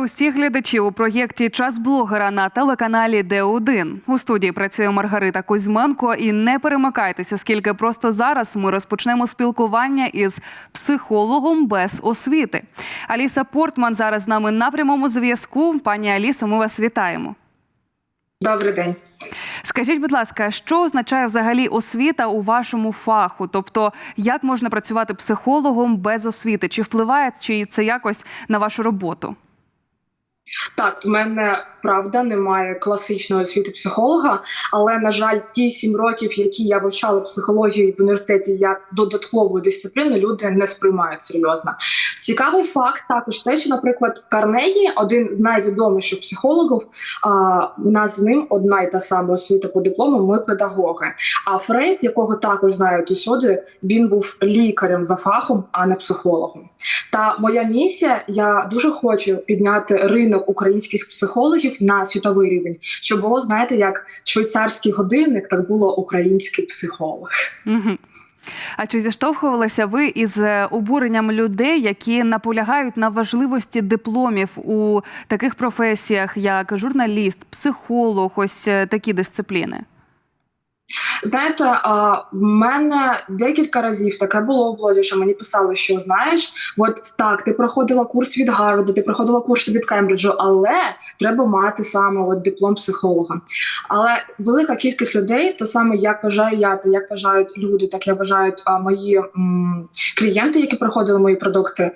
Вітаю усіх глядачів у проєкті Час блогера на телеканалі Д1. У студії працює Маргарита Кузьменко. І не перемикайтесь, оскільки просто зараз ми розпочнемо спілкування із психологом без освіти. Аліса Портман зараз з нами на прямому зв'язку. Пані Алісо, ми вас вітаємо. Добрий день. Скажіть, будь ласка, що означає взагалі освіта у вашому фаху? Тобто, як можна працювати психологом без освіти? Чи впливає чи це якось на вашу роботу? Так, в мене правда немає класичної освіти психолога, але на жаль, ті сім років, які я вивчала психологію в університеті як додаткову дисципліну, люди не сприймають серйозно. Цікавий факт також те, що, наприклад, Карнегі, один з найвідоміших психологів, а, у нас з ним одна й та сама освіта по диплому. Ми педагоги. А Фрейд, якого також знають усюди, він був лікарем за фахом, а не психологом. Та моя місія, я дуже хочу підняти ринок українських психологів на світовий рівень, що було знаєте, як швейцарський годинник, так було український психолог. Угу. А чи зіштовхувалися ви із е, обуренням людей, які наполягають на важливості дипломів у таких професіях, як журналіст, психолог, ось е, такі дисципліни? Знаєте, в мене декілька разів таке було в блозі, що мені писали, що знаєш, от так, ти проходила курс від Гарварду, ти проходила курс від Кембриджу, але треба мати саме от диплом психолога. Але велика кількість людей, те саме як вважаю я, та як вважають люди, так я вважають мої м, клієнти, які проходили мої продукти.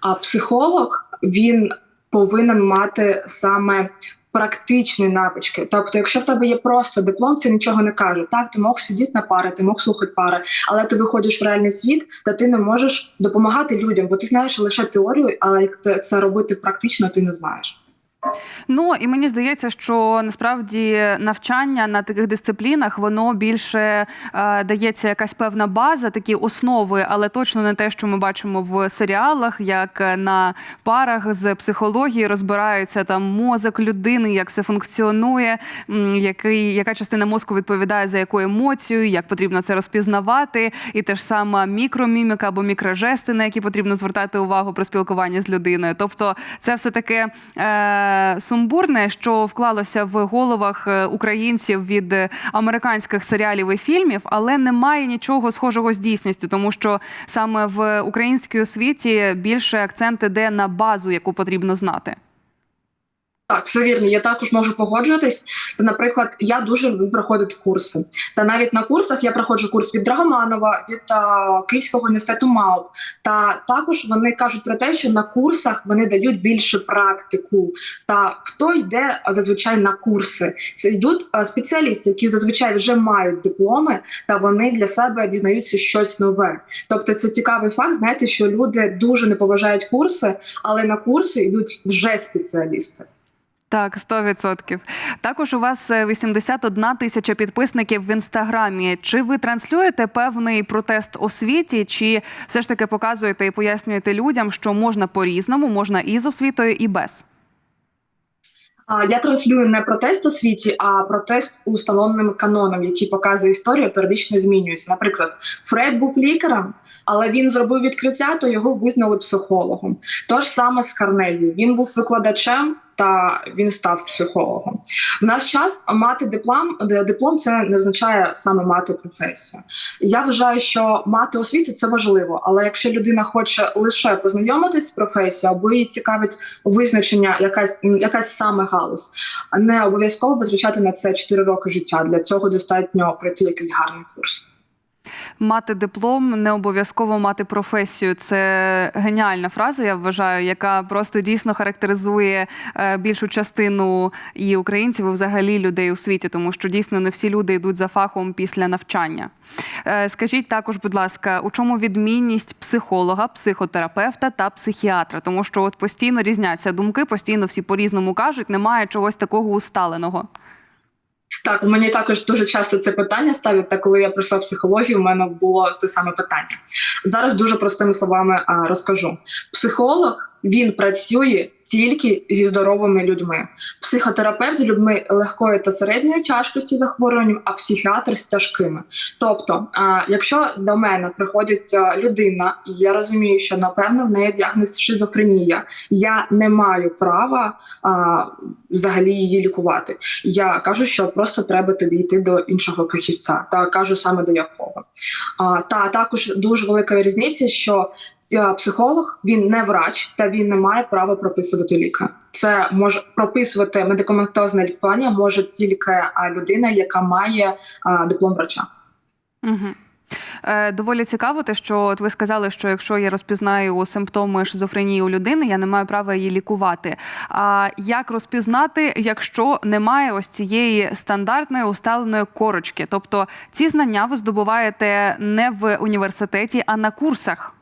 А психолог він повинен мати саме практичні навички. Тобто, якщо в тебе є просто диплом, це нічого не каже. Так, ти мог сидіти на пари, ти мог слухати пари, але ти виходиш в реальний світ, та ти не можеш допомагати людям, бо ти знаєш лише теорію, але як це робити практично, ти не знаєш. Ну і мені здається, що насправді навчання на таких дисциплінах воно більше е, дається якась певна база, такі основи, але точно не те, що ми бачимо в серіалах, як на парах з психології розбираються там мозок людини, як це функціонує, який яка частина мозку відповідає за яку емоцію, як потрібно це розпізнавати, і те ж саме мікроміміка або мікрожести, на які потрібно звертати увагу при спілкуванні з людиною. Тобто, це все таке. Е, Сумбурне, що вклалося в головах е, українців від американських серіалів і фільмів, але немає нічого схожого з дійсністю, тому що саме в українській освіті більше акцент іде на базу, яку потрібно знати. Так, все вірно. Я також можу погоджуватись. Та, наприклад, я дуже люблю проходити курси. Та навіть на курсах я проходжу курс від Драгоманова, від а, Київського університету МАУП. Та також вони кажуть про те, що на курсах вони дають більше практику. Та хто йде зазвичай на курси? Це йдуть спеціалісти, які зазвичай вже мають дипломи, та вони для себе дізнаються щось нове. Тобто, це цікавий факт. Знаєте, що люди дуже не поважають курси, але на курси йдуть вже спеціалісти. Так, 100%. Також у вас 81 тисяча підписників в інстаграмі. Чи ви транслюєте певний протест освіті, чи все ж таки показуєте і пояснюєте людям, що можна по-різному, можна і з освітою, і без? Я транслюю не протест у світі, а протест установленим каноном, який показує історію, періодично змінюється. Наприклад, Фред був лікарем, але він зробив відкриття, то його визнали психологом. Тож саме з Карнегі. Він був викладачем. Та він став психологом. В наш час мати диплом диплом це не означає саме мати професію. Я вважаю, що мати освіту це важливо, але якщо людина хоче лише познайомитись з професією, або її цікавить визначення, якась якась саме галузь, не обов'язково витрачати на це 4 роки життя. Для цього достатньо пройти якийсь гарний курс. Мати диплом не обов'язково мати професію. Це геніальна фраза, я вважаю, яка просто дійсно характеризує е, більшу частину і українців, і взагалі людей у світі, тому що дійсно не всі люди йдуть за фахом після навчання. Е, скажіть також, будь ласка, у чому відмінність психолога, психотерапевта та психіатра? Тому що от постійно різняться думки, постійно всі по різному кажуть, немає чогось такого усталеного. Так, мені також дуже часто це питання ставлять. Та коли я пройшла психологію, у мене було те саме питання. Зараз дуже простими словами розкажу: психолог він працює тільки зі здоровими людьми. Психотерапевт з людьми легкої та середньої тяжкості захворювань, а психіатр з тяжкими. Тобто, якщо до мене приходить людина, і я розумію, що напевно в неї діагноз шизофренія, я не маю права а, взагалі її лікувати. Я кажу, що просто треба тобі йти до іншого фахівця, та кажу саме до якого. А, та також дуже велика різниця, що психолог він не врач та він не має права прописувати ліки. Це може прописувати медикаментозне лікування може тільки людина, яка має диплом врача. Угу. Доволі цікаво, те, що от ви сказали, що якщо я розпізнаю симптоми шизофренії у людини, я не маю права її лікувати. А як розпізнати, якщо немає ось цієї стандартної усталеної корочки? Тобто ці знання ви здобуваєте не в університеті, а на курсах.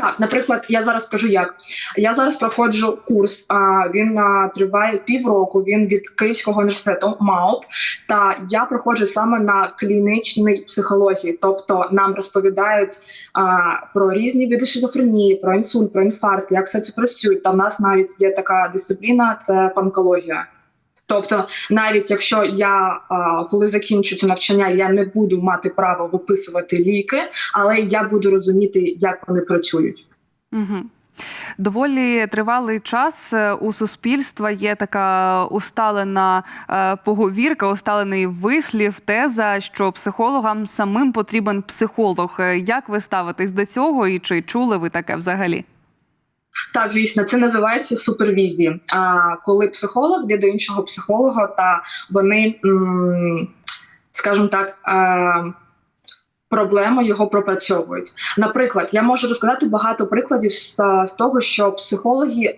Так, наприклад, я зараз скажу як. Я зараз проходжу курс. А він а, триває півроку. Він від Київського університету МАУП. Та я проходжу саме на клінічній психології. Тобто нам розповідають а, про різні види шизофренії, про інсульт, про інфаркт, як все це працює. Та в нас навіть є така дисципліна це фармакологія. Тобто, навіть якщо я коли закінчу це навчання, я не буду мати права виписувати ліки, але я буду розуміти, як вони працюють. Угу. Доволі тривалий час е, у суспільства є така усталена е, поговірка, усталений вислів, теза, що психологам самим потрібен психолог. Е, Як ви ставитесь до цього і чи чули ви таке взагалі? Так, звісно, це називається супервізія. А коли психолог йде до іншого психолога, та вони, скажімо так, проблему його пропрацьовують. Наприклад, я можу розказати багато прикладів з, того, що психологи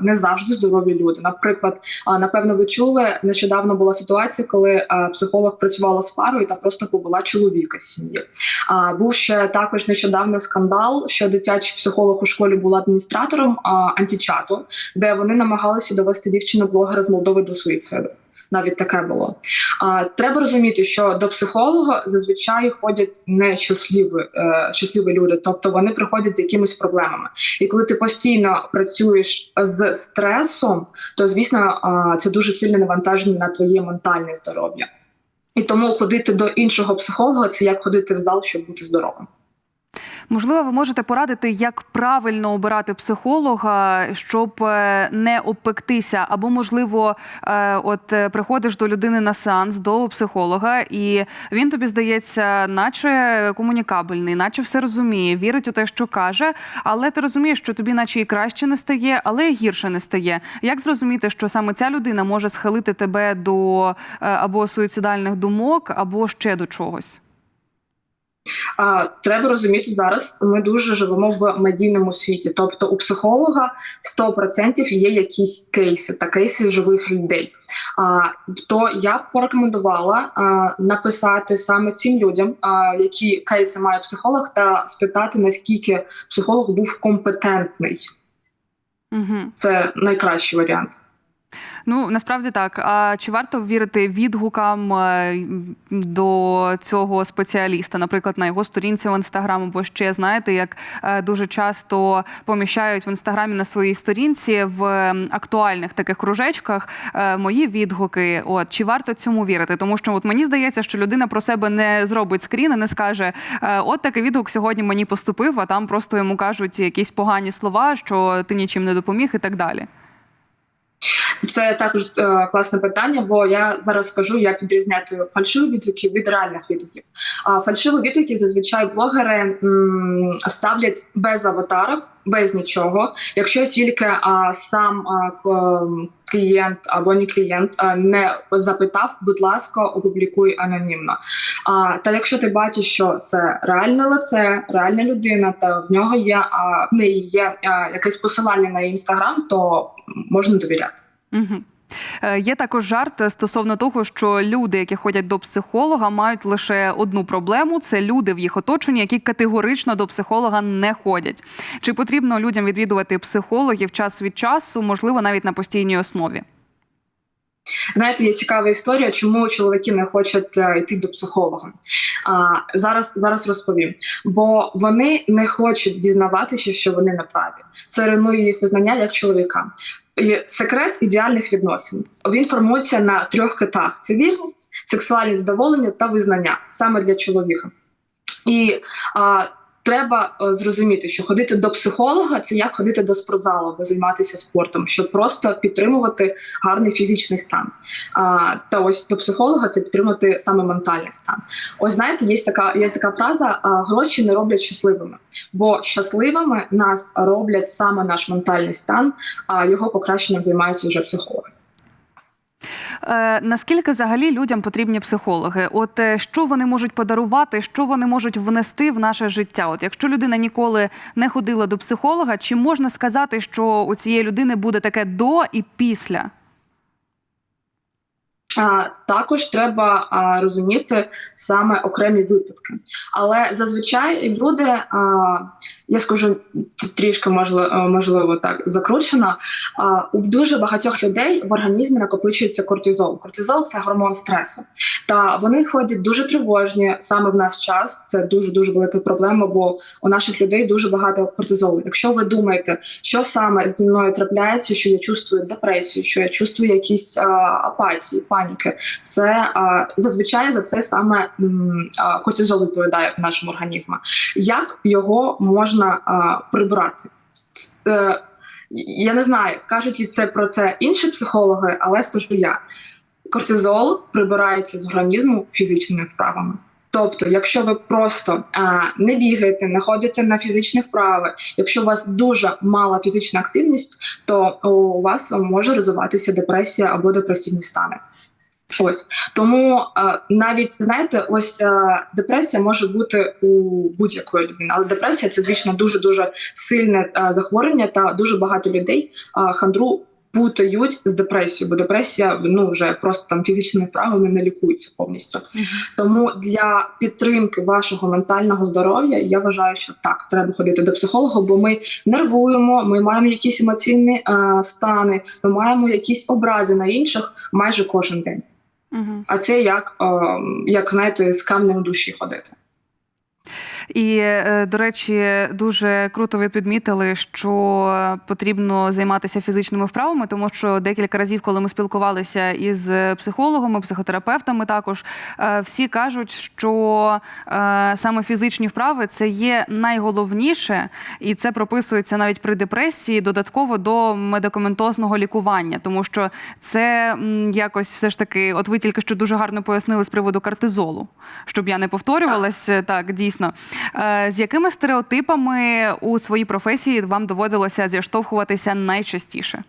не завжди здорові люди. Наприклад, напевно, ви чули нещодавно була ситуація, коли психолог працювала з парою та просто побула чоловіка сім'ї. А був ще також нещодавно скандал, що дитячий психолог у школі був адміністратором античату, де вони намагалися довести дівчину блогера з Молдови до суїциду. Навіть таке було. А, треба розуміти, що до психолога зазвичай ходять не щасливі, е, щасливі люди, тобто вони приходять з якимись проблемами. І коли ти постійно працюєш з стресом, то звісно а, це дуже сильне навантаження на твоє ментальне здоров'я. І тому ходити до іншого психолога це як ходити в зал, щоб бути здоровим. Можливо, ви можете порадити, як правильно обирати психолога, щоб е, не обпектися, або можливо, е, от е, приходиш до людини на сеанс до психолога, і він тобі здається, наче комунікабельний, наче все розуміє, вірить у те, що каже, але ти розумієш, що тобі, наче і краще не стає, але і гірше не стає. Як зрозуміти, що саме ця людина може схилити тебе до або суїцидальних думок, або ще до чогось? А, треба розуміти зараз. Ми дуже живемо в медійному світі. Тобто, у психолога 100% є якісь кейси та кейси живих людей. А, то я б порекомендувала а, написати саме цим людям, а, які кейси має психолог, та спитати наскільки психолог був компетентний. Угу. Це найкращий варіант. Ну насправді так. А чи варто вірити відгукам е, до цього спеціаліста, наприклад, на його сторінці в інстаграм, або ще знаєте, як е, дуже часто поміщають в інстаграмі на своїй сторінці в актуальних таких кружечках е, мої відгуки. От чи варто цьому вірити? Тому що от мені здається, що людина про себе не зробить скрін і не скаже: От такий відгук сьогодні мені поступив, а там просто йому кажуть якісь погані слова, що ти нічим не допоміг, і так далі. Це також е, класне питання, бо я зараз скажу, як відрізняти фальшиві відгуки від реальних відгуків. А фальшиві відгуки зазвичай блогери м, ставлять без аватарок, без нічого. Якщо тільки а, сам а, клієнт або не клієнт а, не запитав, будь ласка, опублікуй анонімно. А, та якщо ти бачиш, що це реальне лице, реальна людина, та в нього є а, в неї є а, якесь посилання на інстаграм, то можна довіряти. Угу. Є також жарт стосовно того, що люди, які ходять до психолога, мають лише одну проблему: це люди в їх оточенні, які категорично до психолога не ходять. Чи потрібно людям відвідувати психологів час від часу, можливо, навіть на постійній основі? Знаєте, є цікава історія, чому чоловіки не хочуть е, йти до психолога. А, зараз, зараз розповім. Бо вони не хочуть дізнаватися, що вони не праві. Це руйнує їх визнання як чоловіка. Секрет ідеальних відносин. Він формується на трьох китах: це вірність, сексуальне задоволення та визнання саме для чоловіка. І а, треба е, зрозуміти, що ходити до психолога це як ходити до спортзалу або займатися спортом, щоб просто підтримувати гарний фізичний стан. А, та ось до психолога це підтримувати саме ментальний стан. Ось знаєте, є така, є така фраза: гроші не роблять щасливими, бо щасливими нас роблять саме наш ментальний стан, а його покращенням займаються вже психологи. Е, наскільки взагалі людям потрібні психологи? От е, що вони можуть подарувати, що вони можуть внести в наше життя? От якщо людина ніколи не ходила до психолога, чи можна сказати, що у цієї людини буде таке до і після? Також треба розуміти саме окремі випадки. Але зазвичай люди, я скажу трішки можливо, можливо так закручено. А, у дуже багатьох людей в організмі накопичується кортизол. Кортизол це гормон стресу. Та вони ходять дуже тривожні саме в наш час. Це дуже дуже велика проблема, бо у наших людей дуже багато кортизолу. Якщо ви думаєте, що саме зі мною трапляється, що я чувствую депресію, що я чувствую якісь апатії, паніки, це зазвичай за це саме кортизол відповідає в нашому організмі. Як його можна а, прибрати? Е, я не знаю, кажуть ли це про це інші психологи, але скажу я. Кортизол прибирається з організму фізичними вправами. Тобто, якщо ви просто а, не бігаєте, не ходите на фізичні вправи, якщо у вас дуже мала фізична активність, то у вас може розвиватися депресія або депресивні стани. Ось тому е, навіть знаєте, ось е, депресія може бути у будь-якої людини, але депресія це звісно дуже дуже сильне е, захворювання, та дуже багато людей е, хандру путають з депресією, бо депресія ну вже просто там фізичними вправами не лікується повністю. Тому для підтримки вашого ментального здоров'я я вважаю, що так треба ходити до психолога, бо ми нервуємо, ми маємо якісь емоційні е, стани, ми маємо якісь образи на інших майже кожен день. А це як, е, як знаєте, з камнем душі ходити. І, е, до речі, дуже круто ви підмітили, що потрібно займатися фізичними вправами, тому що декілька разів, коли ми спілкувалися із психологами, психотерапевтами, також е, всі кажуть, що е, саме фізичні вправи це є найголовніше, і це прописується навіть при депресії додатково до медикаментозного лікування, тому що це якось все ж таки, от ви тільки що дуже гарно пояснили з приводу кортизолу, щоб я не повторювалась, так дійсно. Е, З якими стереотипами у своїй професії вам доводилося зіштовхуватися найчастіше?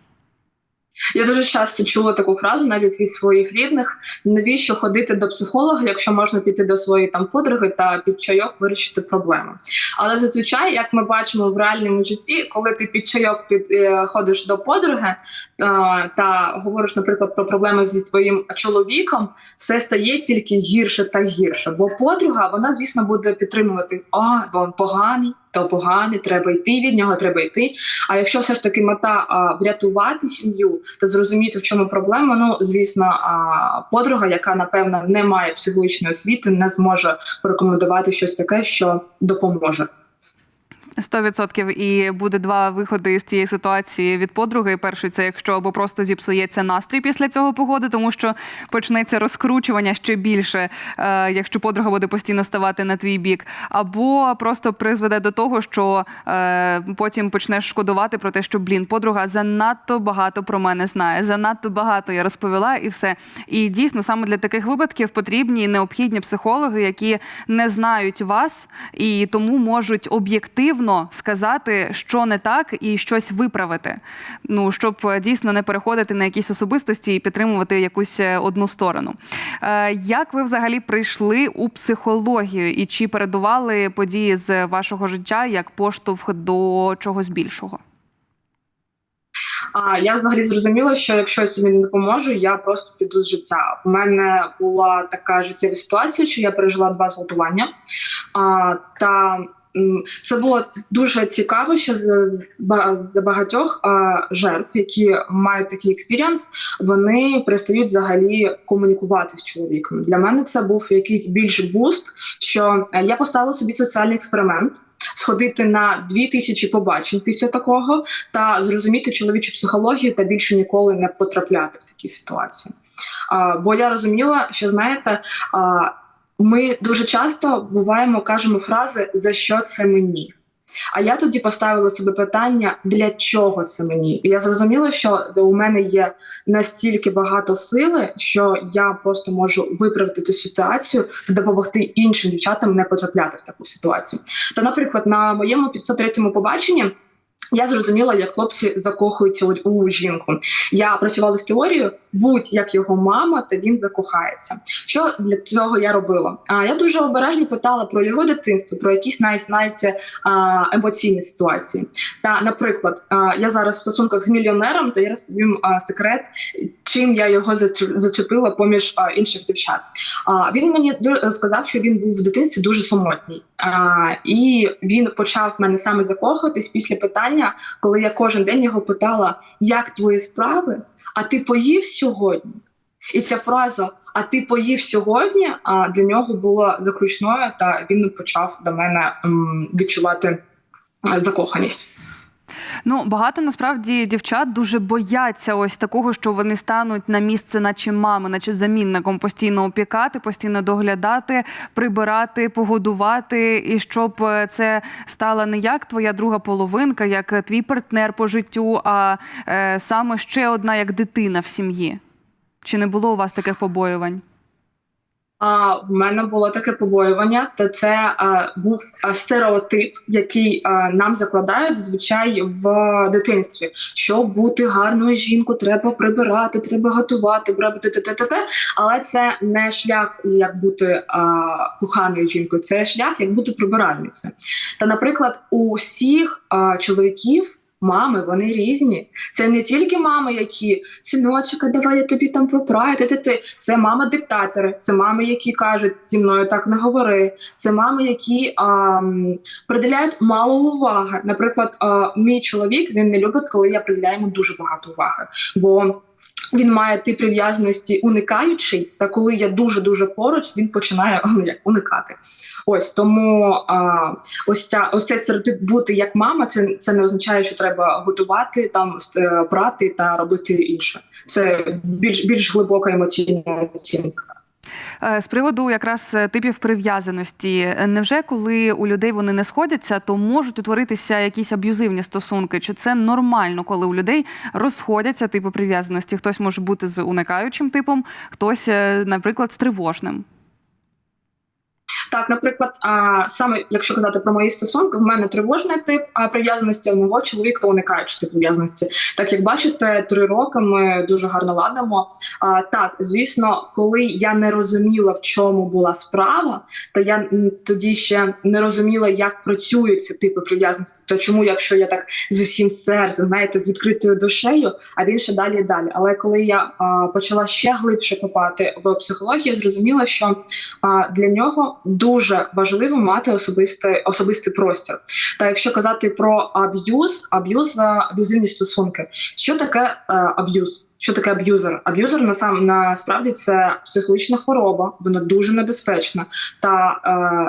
Я дуже часто чула таку фразу навіть від своїх рідних: навіщо ходити до психолога, якщо можна піти до своєї там подруги та під чайок вирішити проблему. Але зазвичай, як ми бачимо в реальному житті, коли ти під чайок під е, до подруги та, та говориш, наприклад, про проблеми зі твоїм чоловіком, все стає тільки гірше та гірше. Бо подруга, вона, звісно, буде підтримувати: а він поганий. То поганий, треба йти від нього, треба йти. А якщо все ж таки мета а, врятувати сім'ю та зрозуміти, в чому проблема, ну звісно, а, подруга, яка напевно не має психологічної освіти, не зможе порекомендувати щось таке, що допоможе. 100% і буде два виходи з цієї ситуації від подруги. Перший це якщо або просто зіпсується настрій після цього погоди, тому що почнеться розкручування ще більше, е, якщо подруга буде постійно ставати на твій бік, або просто призведе до того, що е, потім почнеш шкодувати про те, що блін, подруга занадто багато про мене знає, занадто багато я розповіла, і все. І дійсно саме для таких випадків потрібні необхідні психологи, які не знають вас і тому можуть об'єктивно сказати, що не так, і щось виправити. Ну щоб е, дійсно не переходити на якісь особистості і підтримувати якусь е, одну сторону. Е, Як ви взагалі прийшли у психологію і чи передували події з вашого життя як поштовх до чогось більшого? Я взагалі зрозуміла, що якщо я собі не допоможу, я просто піду з життя. У мене була така життєва ситуація, що я пережила два зґвалтування. Та це було дуже цікаво, що з, з, багатьох жертв, які мають такий експіріанс, вони перестають взагалі комунікувати з чоловіком. Для мене це був якийсь більш буст, що е, я поставила собі соціальний експеримент. Сходити на дві тисячі побачень після такого та зрозуміти чоловічу психологію та більше ніколи не потрапляти в такі ситуації. А, бо я розуміла, що знаєте, а, ми дуже часто буваємо, кажемо фрази за що це мені. А я тоді поставила себе питання, для чого це мені? І я зрозуміла, що у мене є настільки багато сили, що я просто можу виправити ту ситуацію та допомогти іншим дівчатам не потрапляти в таку ситуацію. Та, наприклад, на моєму 503-му побаченні. Я зрозуміла, як хлопці закохуються у, жінку. Я працювала з теорією, будь-як його мама, та він закохається. Що для цього я робила? А я дуже обережно питала про його дитинство, про якісь навіть знаєте, емоційні ситуації. Та, наприклад, я зараз в стосунках з мільйонером, то я розповім секрет, чим я його зач- зачепила поміж інших дівчат. Він мені сказав, що він був в дитинстві дуже самотній, і він почав в мене саме закохуватись після питання, коли я кожен день його питала, як твої справи? А ти поїв сьогодні? І ця фраза А ти поїв сьогодні? А для нього була заключною, та він почав до мене відчувати е, закоханість. Ну, багато насправді дівчат дуже бояться ось такого, що вони стануть на місце, наче мами, наче замінником, постійно опікати, постійно доглядати, прибирати, погодувати, і щоб е, це стала не як твоя друга половинка, як е, твій партнер по життю, а е, саме ще одна як дитина в сім'ї. Чи не було у вас таких побоювань? А в мене було таке побоювання, та це е, був стереотип, який е, нам закладають зазвичай в дитинстві. Щоб бути гарною жінкою, треба прибирати, треба готувати, брати те-те-те-те. Але це не шлях, як бути е, коханою жінкою, це шлях, як бути прибиральницею. Та, наприклад, у всіх е, чоловіків. Мами, вони різні. Це не тільки мами, які синочка, давай я тобі там проправлю, ти, ти, ти. Це мама диктатори, це мами, які кажуть зі мною так не говори. Це мами, які а, приділяють мало уваги. Наприклад, а, мій чоловік він не любить, коли я приділяю йому дуже багато уваги. Бо він має тип прив'язаності уникаючий, та коли я дуже дуже поруч, він починає ну, як уникати. Ось тому а, ось ця ось цей стереотип бути як мама. Це це не означає, що треба готувати там ст- прати та робити інше. Це більш більш глибока емоційна оцінка. Е, З приводу якраз е, типів прив'язаності, е, невже коли у людей вони не сходяться, то можуть утворитися якісь аб'юзивні стосунки? Чи це нормально, коли у людей розходяться типи прив'язаності? Хтось може бути з уникаючим типом, хтось, наприклад, з тривожним. Так, наприклад, а, саме якщо казати про мої стосунки, в мене тривожний тип а, прив'язаності, в мого чоловіка уникаючий тип прив'язаності. Так як бачите, три роки ми дуже гарно ладимо. А, так, звісно, коли я не розуміла, в чому була справа, то я тоді ще не розуміла, як працюють ці типи прив'язаності. То чому, якщо я так з усім серцем, знаєте, з відкритою душею, а він ще далі і далі. Але коли я а, почала ще глибше копати в психологію, зрозуміла, що а, для нього важливо мати особистий особистий простір. Та якщо казати про аб'юз, аб'юз аб'юзивні стосунки, що таке е, аб'юз? Що таке аб'юзер? Аб'юзер насам насправді це психологічна хвороба, вона дуже небезпечна та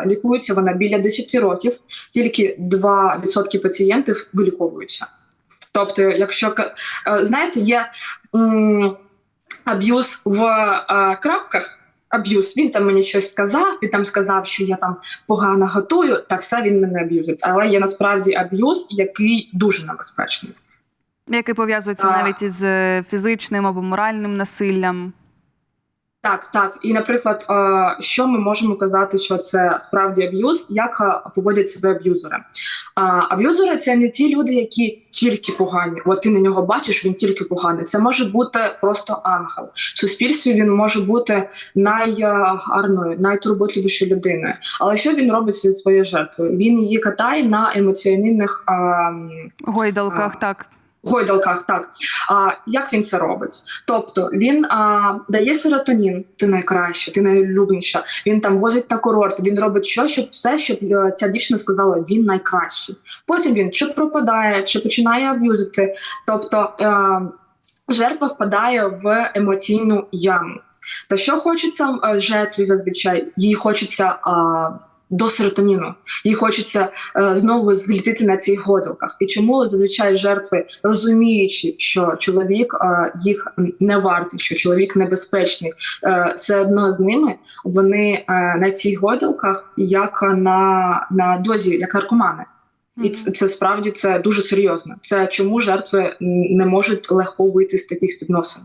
е, лікується вона біля 10 років. Тільки 2% пацієнтів виліковуються. Тобто, якщо е, знаєте, є м, аб'юз в е, крапках. Аб'юз, він там мені щось сказав, він там сказав, що я там погано готую, та все він мене аб'юзить. Але є насправді аб'юз, який дуже небезпечний. Який пов'язується навіть із е, фізичним або моральним насиллям. Так, так. І, наприклад, що ми можемо казати, що це справді аб'юз, як поводять себе аб'юзери? А, Аб'юзери це не ті люди, які тільки погані. От ти на нього бачиш, він тільки поганий. Це може бути просто ангел. В суспільстві він може бути найгарною, найтурботливішою людиною. Але що він робить зі своєю жертвою? Він її катає на емоціональних ем, Гойдалках, А. так. Гойдалках, так. А, як він це робить? Тобто він а, дає серотонін, ти найкраща, ти найулюбленіша. Він там возить на курорт, він робить що, щоб все, щоб е, ця дівчина сказала, він найкращий. Потім він чи пропадає, чи починає аб'юзити. Тобто е, жертва впадає в емоційну яму. Та що хочеться е, жертві зазвичай? Їй хочеться а, до серотоніну, їй хочеться е, знову злітити на цих годилках. І чому зазвичай жертви, розуміючи, що чоловік е, їх не вартий, що чоловік небезпечний, е, все одно з ними вони е, на цих годилках як на, на дозі, як наркомани. І це, це справді це дуже серйозно. Це чому жертви не можуть легко вийти з таких відносин.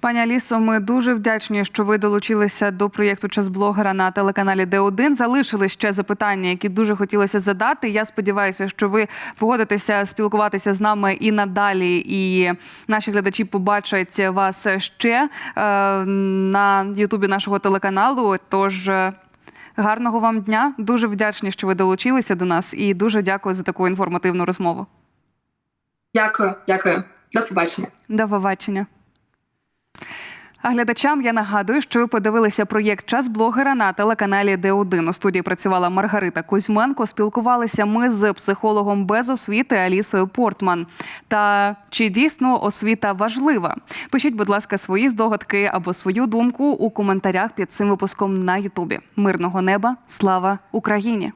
Пані Алісо, ми дуже вдячні, що ви долучилися до проєкту час блогера на телеканалі Д1. Залишили ще запитання, які дуже хотілося задати. Я сподіваюся, що ви погодитеся спілкуватися з нами і надалі. І наші глядачі побачать вас ще е, на Ютубі нашого телеканалу. Тож. е, Гарного вам дня. Дуже вдячні, що ви долучилися до нас, і дуже дякую за таку інформативну розмову. Дякую, дякую. До побачення. До побачення. А глядачам я нагадую, що ви подивилися проєкт Час блогера на телеканалі Д1. У студії працювала Маргарита Кузьменко. Спілкувалися ми з психологом без освіти Алісою Портман. Та чи дійсно освіта важлива? Пишіть, будь ласка, свої здогадки або свою думку у коментарях під цим випуском на Ютубі. Мирного неба, слава Україні!